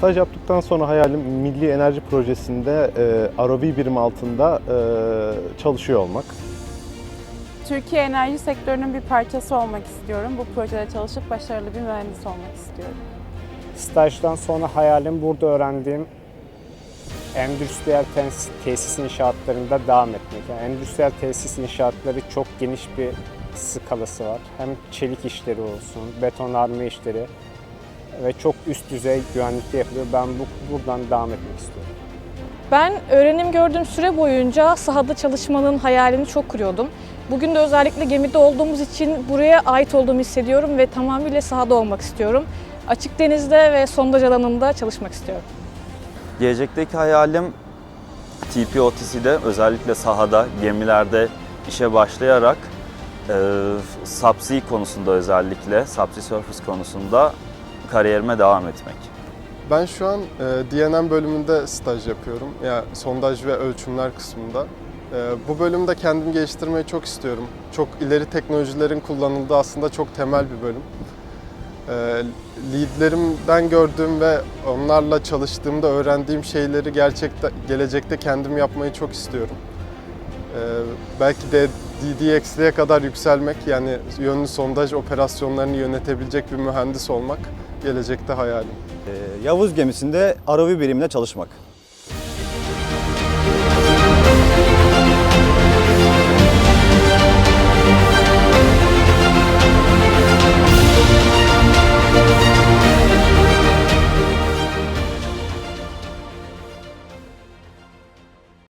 Staj yaptıktan sonra hayalim Milli Enerji Projesi'nde e, ROV birim altında e, çalışıyor olmak. Türkiye enerji sektörünün bir parçası olmak istiyorum. Bu projede çalışıp başarılı bir mühendis olmak istiyorum. Stajdan sonra hayalim burada öğrendiğim endüstriyel tesis, tesis inşaatlarında devam etmek. Yani endüstriyel tesis inşaatları çok geniş bir skalası var. Hem çelik işleri olsun, betonarme işleri ve çok üst düzey güvenlikte yapılıyor. Ben bu, buradan devam etmek istiyorum. Ben öğrenim gördüğüm süre boyunca sahada çalışmanın hayalini çok kuruyordum. Bugün de özellikle gemide olduğumuz için buraya ait olduğumu hissediyorum ve tamamıyla sahada olmak istiyorum. Açık denizde ve sondaj alanında çalışmak istiyorum. Gelecekteki hayalim TPOTC'de özellikle sahada, gemilerde işe başlayarak e, subsea konusunda özellikle, subsea surface konusunda kariyerime devam etmek. Ben şu an e, DNM bölümünde staj yapıyorum. Yani sondaj ve ölçümler kısmında. E, bu bölümde kendimi geliştirmeyi çok istiyorum. Çok ileri teknolojilerin kullanıldığı aslında çok temel bir bölüm. E, leadlerimden gördüğüm ve onlarla çalıştığımda öğrendiğim şeyleri gerçekte gelecekte kendim yapmayı çok istiyorum. E, belki de DDX'liğe kadar yükselmek yani yönlü sondaj operasyonlarını yönetebilecek bir mühendis olmak gelecekte hayalim. Ee, Yavuz gemisinde ROV biriminde çalışmak.